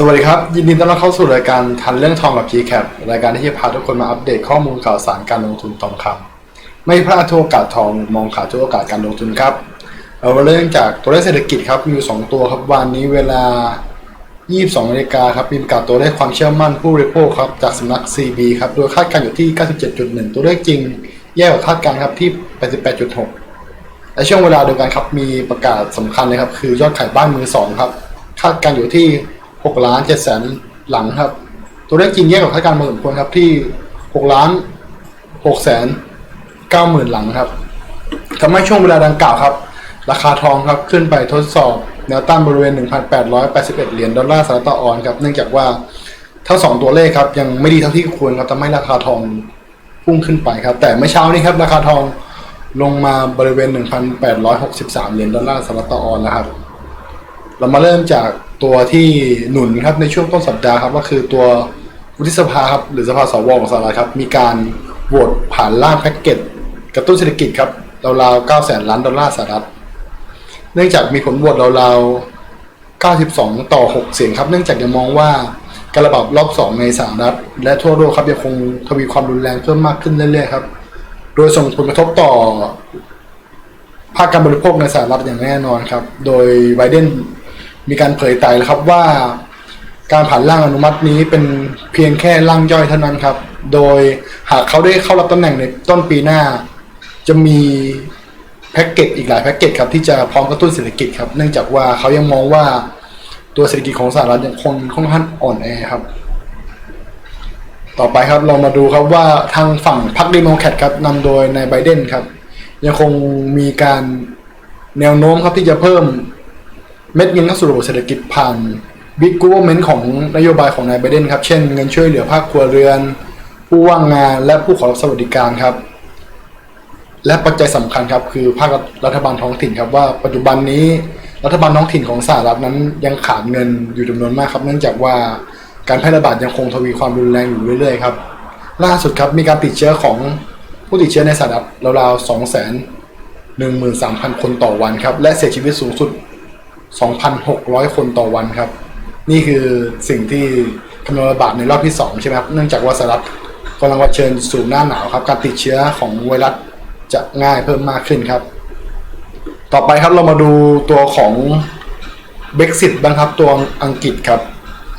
สวัสดีครับ ยินดีต้อนรับเข้าสู่รายการทันเรื่องทองกับ GCAP รายการที่จะพาทุกคนมาอัปเดตข้อมูลข่าวสารการลงทุนทองคำไม่พลาดทุกโอกาสทองมองขาทุกโอกาสการลงทุนครับ เรามาเริ่มจากตัวเลขเศรษฐกิจครับมีอยู่2ตัวครับวันนี้เวลา 22นาฬิกาครับมีประกาศตัวเลขความเชื่อมั่นผู้บริโภคครับจากสำนัก CB ครับโดยคาดการณ์อยู่ที่ 97.1 ตัวเลขจริง แย่กว่าคาดการณ์ครับที่ 88.6 และช่วงเวลาเดียวกันครับมีประกาศสำคัญเลยครับคือยอดขายบ้านมือสองครับคาดการณ์อยู่ที่ 6ล้าน7แสนหลังครับ ตัวเลขจริงแย่กว่าคาดการณ์มาสมควรครับที่6ล้าน6แสน9หมื่นหลังครับทำให้ช่วงเวลาดังกล่าวครับ ราคาทองครับขึ้นไปทดสอบแนวต้านบริเวณ 1,881 เหรียญดอลลาร์สหรัฐต่อออนครับ เนื่องจากว่าทั้งสองตัวเลขครับ ยังไม่ดีเท่าที่ควรครับทำให้ราคาทองพุ่งขึ้นไปครับ แต่เมื่อเช้านี้ครับ ราคาทองลงมาบริเวณ 1,863 เหรียญดอลลาร์สหรัฐต่อออนซ์นะครับ เรามาเริ่มจากตัวที่หนุนครับในช่วงต้นสัปดาห์ครับก็คือตัววุฒิสภาครับหรือสภาสวของสหรัฐครับมีการโหวตผ่านร่างแพ็กเกจกระตุ้นเศรษฐกิจครับราวๆ9แสนล้านดอลลาร์สหรัฐเนื่องจากมีผลโหวตราวๆ 92 ต่อ 6 เสียงครับ เนื่องจากยังมองว่าการระบาดรอบ2ในสหรัฐและทั่วโลกครับยังคงทวีความรุนแรงเพิ่มมากขึ้นเรื่อยๆครับ โดยส่งผลกระทบต่อภาคการบริโภคในสหรัฐอย่างแน่นอนครับ โดยไบเดน มีการเผยไต่แล้วครับว่า การผ่านร่างอนุมัตินี้เป็นเพียงแค่ร่างย่อยเท่านั้นครับ โดยหากเขาได้เข้ารับตำแหน่งในต้นปีหน้า จะมีแพ็กเกจอีกหลายแพ็กเกจครับที่จะพร้อมกระตุ้นเศรษฐกิจครับ เนื่องจากว่าเขายังมองว่าตัวเศรษฐกิจของสหรัฐยังคงค่อนข้างอ่อนแอครับ ต่อไปครับเรามาดูครับว่าทางฝั่งพรรคเดโมแครตครับนำโดยนายไบเดนครับ ยังคงมีการแนวโน้มครับที่จะเพิ่ม เม็ดเงินเข้าสู่ระบบเศรษฐกิจผ่านบิ๊กกูเวอร์เมนต์ของนโยบายของนายไบเดนครับ เช่นเงินช่วยเหลือภาคครัวเรือน ผู้ว่างงานและผู้ขอรับสวัสดิการครับ และปัจจัยสำคัญครับคือภาครัฐบาลท้องถิ่นครับว่าปัจจุบันนี้รัฐบาลท้องถิ่นของสหรัฐนั้นยังขาดเงินอยู่จำนวนมากครับ เนื่องจากว่าการแพร่ระบาดยังคงทวีความรุนแรงอยู่เรื่อยๆครับล่าสุดครับมีการติดเชื้อของผู้ติดเชื้อในสหรัฐราวๆ2 1 3 0 0 0 คนต่อวันครับ และเสียชีวิตสูงสุด 2,600 คนต่อวันครับ นี่คือสิ่งที่กำลังระบาดในรอบที่ 2 ใช่ไหมครับเนื่องจากว่าสหรัฐกำลังเผชิญสู่หน้าหนาวครับ การติดเชื้อของไวรัสจะง่ายเพิ่มมากขึ้นครับ ต่อไปครับเรามาดูตัวของ Brexit บ้างครับตัวอังกฤษครับ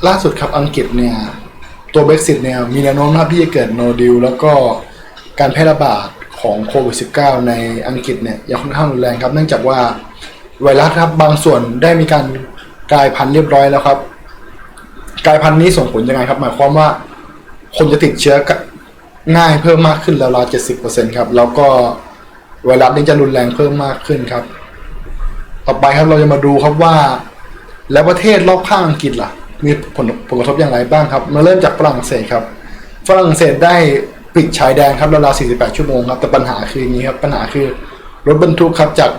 ล่าสุดครับอังกฤษเนี่ยตัว Brexit เนี่ยมีแนวโน้มครับที่จะเกิด no deal แล้วก็การแพร่ระบาดของโควิด -19 ในอังกฤษเนี่ยยังค่อนข้างรุนแรงครับ เนื่องจากว่า ไวรัสครับบางส่วนได้มีการกลายพันธุ์เรียบร้อยแล้วครับ กลายพันธุ์นี้ส่งผลยังไงครับ หมายความว่าคนจะติดเชื้อง่ายเพิ่มมากขึ้นแล้วราวเจ็ดสิบเปอร์เซ็นครับ แล้วก็ไวรัสนี้จะรุนแรงเพิ่มมากขึ้นครับ ต่อไปครับเราจะมาดูครับว่า แล้วประเทศรอบข้างอังกฤษล่ะ มีผลผลกระทบอย่างไรบ้างครับ มาเริ่มจากฝรั่งเศสครับ ฝรั่งเศสได้ปิดชายแดนครับราวๆ48 ชั่วโมงครับ แต่ปัญหาคืออย่างนี้ครับ ปัญหาคือรถบรรทุกครับจาก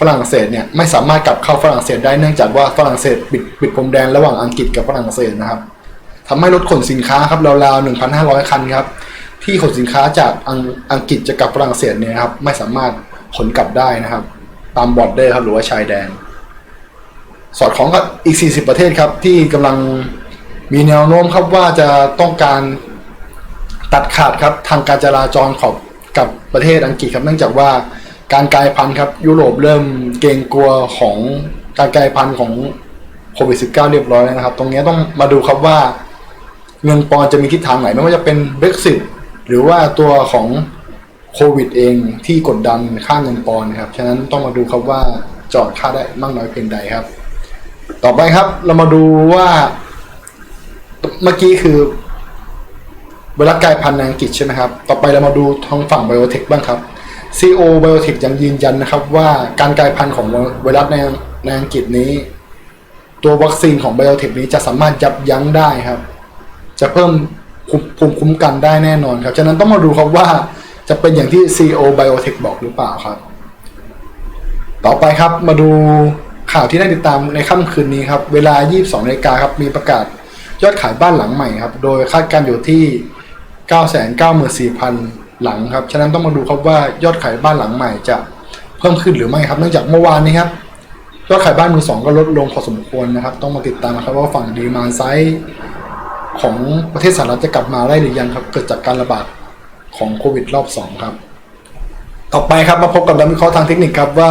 ฝรั่งเศสเนี่ยไม่สามารถกลับเข้าฝรั่งเศสได้เนื่องจากว่าฝรั่งเศสปิดปิดพรมแดนระหว่างอังกฤษกับฝรั่งเศสนะครับทำให้รถขนสินค้าครับราวๆ1,500คันครับที่ขนสินค้าจากอังอังกฤษจะกลับฝรั่งเศสเนี่ยครับไม่สามารถขนกลับได้นะครับ ตามบอร์ดเดอร์ครับหรือว่าชายแดน สอดคล้องกับอีก 40 ประเทศครับ ที่กำลังมีแนวโน้มครับว่าจะต้องการตัดขาดครับทางการจราจรขอบกับประเทศอังกฤษครับเนื่องจากว่า การกลายพันธุ์ครับ ยุโรปเริ่มเกรงกลัวของการกลายพันธุ์ของโควิด -19 เรียบร้อยแล้วนะครับ ตรงนี้ต้องมาดูครับว่าเงินปอนด์จะมีทิศทางไหนไม่ว่าจะเป็น Brexit หรือว่าตัวของโควิดเองที่กดดันค่าเงินปอนด์ครับ ฉะนั้นต้องมาดูครับว่าจอดค่าได้มากน้อยเพียงใดครับ ต่อไปครับเรามาดูว่าเมื่อกี้คือไวรัสกลายพันธุ์ในอังกฤษใช่ไหมครับ ต่อไปเรามาดูทางฝั่งไบโอเทคบ้างครับ CEO Biotech ยังยืนยันนะครับว่าการกลายพันธุ์ของไวรัสในในอังกฤษนี้ ตัววัคซีนของ Biotech นี้จะสามารถยับยั้งได้ครับ จะเพิ่มภูมิคุ้มกันได้แน่นอนครับ ฉะนั้นต้องมาดูครับว่าจะเป็นอย่างที่ CEO Biotech บอกหรือเปล่าครับ ต่อไปครับมาดูข่าวที่ได้ติดตามในค่ำคืนนี้ครับ เวลา 22นาฬิกาครับมีประกาศยอดขายบ้านหลังใหม่ครับ โดยคาดการณ์อยู่ที่ 994,000 หลังครับ ฉะนั้นต้องมาดูครับว่ายอดขายบ้านหลังใหม่จะเพิ่มขึ้นหรือไม่ครับ เนื่องจากเมื่อวานนี้ครับยอดขายบ้านมือสองก็ลดลงพอสมควรนะครับ ต้องมาติดตามนะครับว่าฝั่งดีมานไซด์ของประเทศสหรัฐจะกลับมาได้หรือยังครับ เกิดจากการระบาดของโควิดรอบสองครับ ต่อไปครับมาพบกับนักวิเคราะห์ทางเทคนิคครับว่า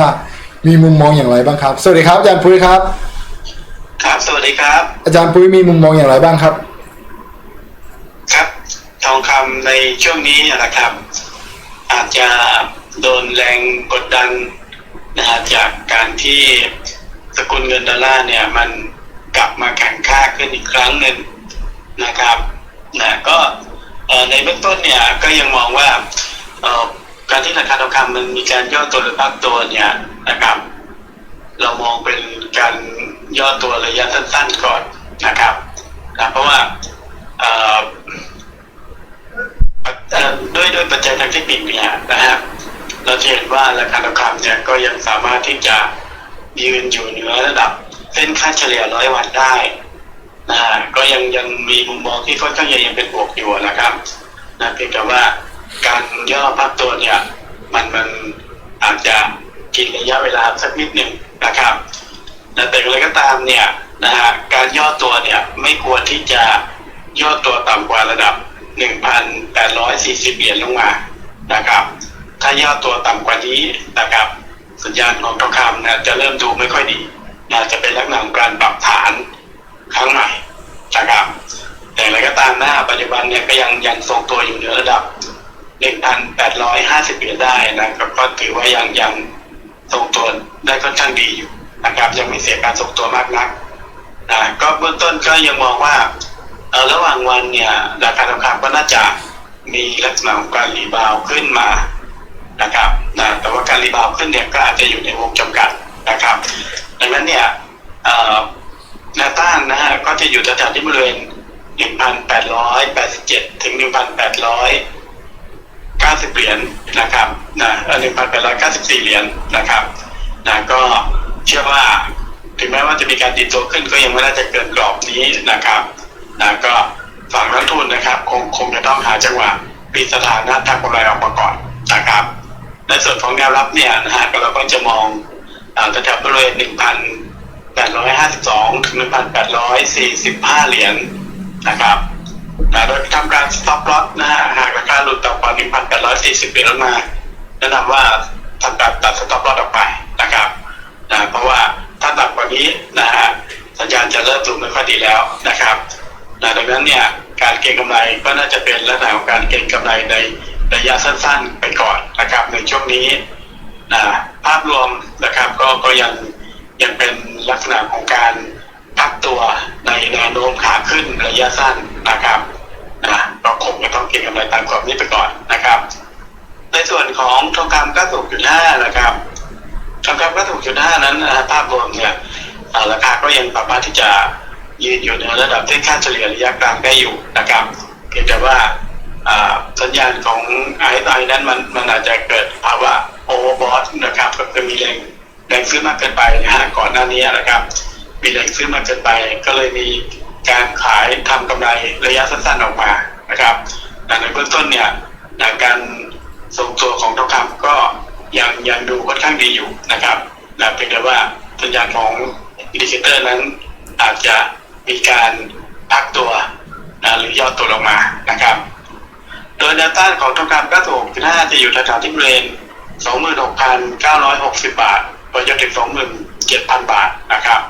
มีมุมมองอย่างไรบ้างครับ สวัสดีครับอาจารย์ปุ้ยครับ ครับ สวัสดีครับ อาจารย์ปุ้ยมีมุมมองอย่างไรบ้างครับครับท องคำในช่วงนี้นะครับ อาจจะโดนแรงกดดันนะฮะจากการที่สกุลเงินดอลลาร์เนี่ยมันกลับมาแข่งค่าขึ้นอีกครั้งหนึ่งนะครับนะก็ในเบื้องต้นเนี่ยก็ยังมองว่าการที่ราคาทองคำมันมีการย่อตัวหรือพักตัวเนี่ยนะครับเรามองเป็นการย่อตัวระยะสั้นๆก่อนนะครับนะเพราะว่า ด้วยด้วยปัจจัยทางเทคนิคเนี่ยนะฮะเราจะเห็นว่าราคาทองคำเนี่ยก็ยังสามารถที่จะยืนอยู่เหนือระดับเส้นค่าเฉลี่ยร้อยวันได้นะฮะก็ยังยังมีมุมมองที่ค่อนข้างยังเป็นบวกอยู่นะครับนะเพียงแต่ว่าการย่อพักตัวเนี่ยมันมันอาจจะกินระยะเวลาสักนิดหนึ่งนะครับนะแต่อย่างไรก็ตามเนี่ยนะฮะการย่อตัวเนี่ยไม่ควรที่จะย่อตัวต่ำกว่าระดับ 1,840 เหรียญลงมานะครับ ถ้าย่อตัวต่ำกว่านี้นะครับ สัญญาณของทองคำนะจะเริ่มดูไม่ค่อยดีนะจะเป็นลักษณะของการปรับฐานครั้งใหม่นะครับแต่อย่างไรก็ตามนะปัจจุบันเนี่ยก็ยังยังทรงตัวอยู่เหนือระดับ 1,850 เหรียญได้นะครับก็ถือว่ายังยังทรงตัวได้ค่อนข้างดีอยู่นะครับ ยังไม่เสียการทรงตัวมากนักนะก็เบื้องต้นก็ยังมองว่าระหว่างวันเนี่ยราคาทองคำก็น่าจะ มีลักษณะของการรีบาวขึ้นมานะครับนะแต่ว่าการรีบาวขึ้นเนี่ยก็อาจจะอยู่ในวงจำกัดนะครับดังนั้นเนี่ยแนวต้านนะฮะก็จะอยู่แถวๆที่บริเวณ 1,887 ถึง 1,890 เหรียญนะครับนะหนึ่งพันแปดร้อยเก้าสิบสี่เหรียญนะครับนะก็เชื่อว่าถึงแม้ว่าจะมีการดีดตัวขึ้นก็ยังไม่น่าจะเกินกรอบนี้นะครับนะก็ ฝั่งนักทุนนะครับ คงคงจะต้องหาจังหวะปีสถานะทางกำไรออกมาก่อนนะครับ ในส่วนของแนวรับเนี่ยนะฮะเราก็จะมองอแถวบริเวณหนึ่งพันแปดร้อยห้าสิบสองถึงหนึ่งพันแปดร้อยสี่สิบห้าเหรียญนะครับนะโดยทำการ stop loss นะฮะหากราคาหลุดต่ำกว่า 1,840 เหรียญลงมาแนะนำว่าทำการตัด stop loss ออกไปนะครับนะเพราะว่าถ้าต่ำกว่านี้นะฮะสัญญาณจะเริ่มดูไม่ค่อยดีแล้วนะครับนะดังนั้นเนี่ย การเก็งกำไรก็น่าจะเป็นลักษณะของการเก็งกำไรในระยะสั้นๆ ไปก่อนนะครับในช่วงนี้นะภาพรวมนะครับก็ก็ยังยังเป็นลักษณะของการพักตัวในแนวโน้มขาขึ้นระยะสั้นนะครับนะก็คงจะต้องเก็งกำไรตามกรอบนี้ไปก่อนนะครับ ในส่วนของทองคำ96.5นะครับทองคำ96.5นั้นภาพรวมเนี่ยราคาก็ยังสามารถที่จะ ยืนอยู่ในระดับที่ค่าเฉลี่ยระยะกลางได้อยู่นะครับเพียงแต่ว่าสัญญาณของ RSI นั้นมันมันอาจจะเกิดภาวะโอเวอร์บอทนะครับก็คือมีแรงแรงซื้อมากเกินไปนะฮะก่อนหน้านี้นะครับ มีแรงซื้อมากเกินไป ก็เลยมีการขายทำกำไรระยะสั้นๆออกมานะครับแต่ในเบื้องต้นเนี่ยการทรงตัวของทองคำก็ยังยังดูค่อนข้างดีอยู่นะครับนะเพียงแต่ว่าสัญญาณของอินดิเคเตอร์นั้นอาจจะ มีการพักตัวนะหรือย่อตัวลงมานะครับ โดยแนวต้านของทองคำก็ถูกน่าจะอยู่แถวๆที่บริเวณ26,960 บาทไปจนถึง27,000 บาทนะครับ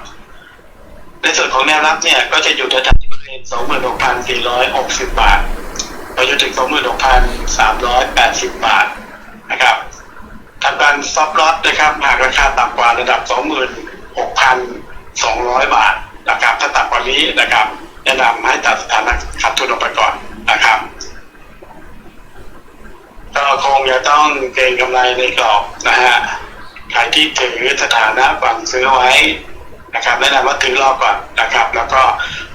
ในส่วนของแนวรับเนี่ยก็จะอยู่แถวๆที่บริเวณ26,460 บาทไปจนถึง26,380 บาทนะครับทำการซอฟต์ลอตนะครับหากราคาต่ำกว่าระดับ 26,200 บาท นะครับถ้าต่ำกว่านี้นะครับ แนะนำให้ตัดสถานะขาดทุนออกไปก่อนนะครับก็คงจะต้องเก็งกำไรในกรอบนะฮะใครที่ถือสถานะฝังซื้อไว้นะครับแนะนำว่าถือรอบก่อนนะครับ แล้วก็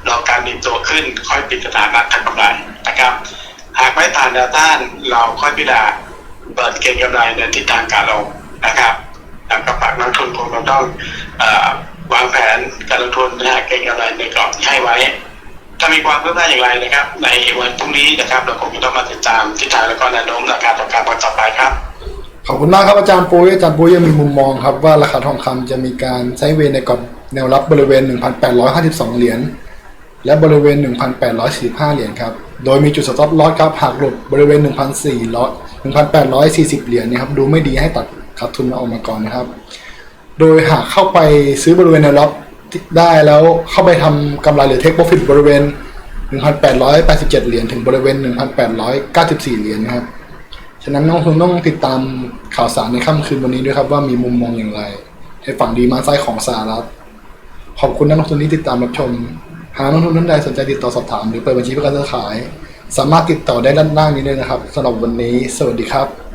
รอการดินตัวขึ้นค่อยปิดสถานะทางกำไรนะครับ หากไม่ผ่านแนวต้านเราค่อยพิจารณาเปิดเก็งกำไรในทิศทางการลงนะครับแล้วก็ฝากนักลงทุนคงต้องเออวาง นการลงทุนนะฮะเก็งกำไรในกรอบที่ให้ไว้ ถ้ามีความคืบหน้าอย่างไรนะครับ ในวันพรุ่งนี้นะครับเราคงจะต้องมาติดตามทิศทางแล้วก็แนวโน้มราคาทองคำวันต่อไปครับขอบคุณมากครับอาจารย์ปุ้ยอาจารย์ปุ้ยยังมีมุมมองครับว่าราคาทองคำจะมีการใช้เวในกรอบแนวรับบริเวณ 1,852 เหรียญและบริเวณ 1,845 เหรียญครับ โดยมีจุดสต็อปลอสครับหากหลุดบริเวณ 1,400 1,840 เหรียญนะครับ ดูไม่ดีให้ตัดขาดทุนออกมาก่อนนะครับ โดยหากเข้าไปซื้อบริเวณแนวรับได้แล้วเข้าไปทำกำไรหรือเทคโปรฟิตบริเวณ 1,887 เหรียญถึงบริเวณ 1,894 เหรียญนะครับ ฉะนั้นน้องคุณต้องติดตามข่าวสารในค่ำคืนวันนี้ด้วยครับว่ามีมุมมองอย่างไร ในฝั่งดีมาไซด์ของสหรัฐ ขอบคุณนักลงทุนที่ติดตามรับชม หากนักลงทุนท่านใดสนใจติดต่อสอบถามหรือเปิดบัญชีเพื่อการซื้อขาย สามารถติดต่อได้ด้านล่างนี้เลยนะครับสำหรับวันนี้ สวัสดีครับ